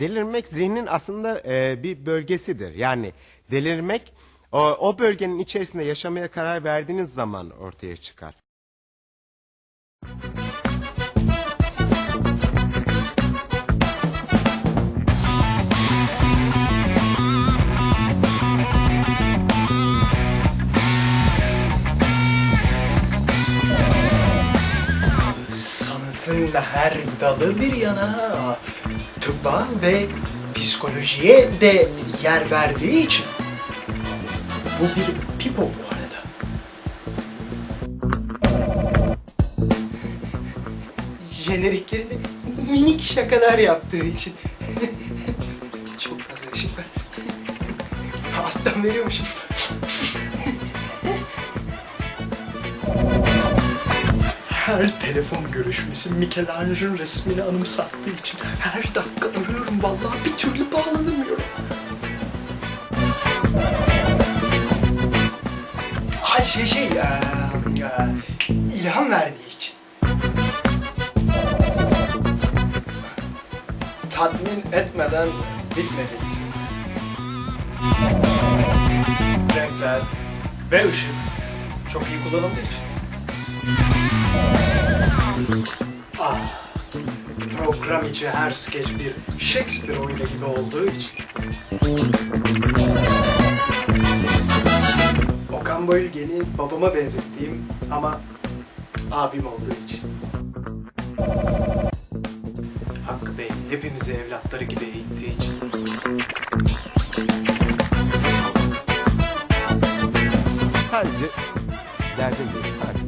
Delirmek zihnin aslında e, bir bölgesidir. Yani delirmek o, o bölgenin içerisinde yaşamaya karar verdiğiniz zaman ortaya çıkar. Sanatın her dalı bir yana tıbba ve psikolojiye de yer verdiği için bu bir pipo bu arada. Jeneriklerinde minik şakalar yaptığı için çok fazla ışık var. Alttan veriyormuşum. Her telefon görüşmesi Michelangelo'nun resmini anımsattığı için her dakika arıyorum vallahi bir türlü bağlanamıyorum. Ha şey şey eee, eee, ilham verdiği için. Tatmin etmeden bitmedi. Renkler ve ışık çok iyi kullanıldığı için. Ah, program içi her skeç bir Shakespeare oyunu gibi olduğu için. Okan Bayülgen'i babama benzettiğim ama abim olduğu için. Hakkı Bey hepimizi evlatları gibi eğittiği için. Sadece dersin bir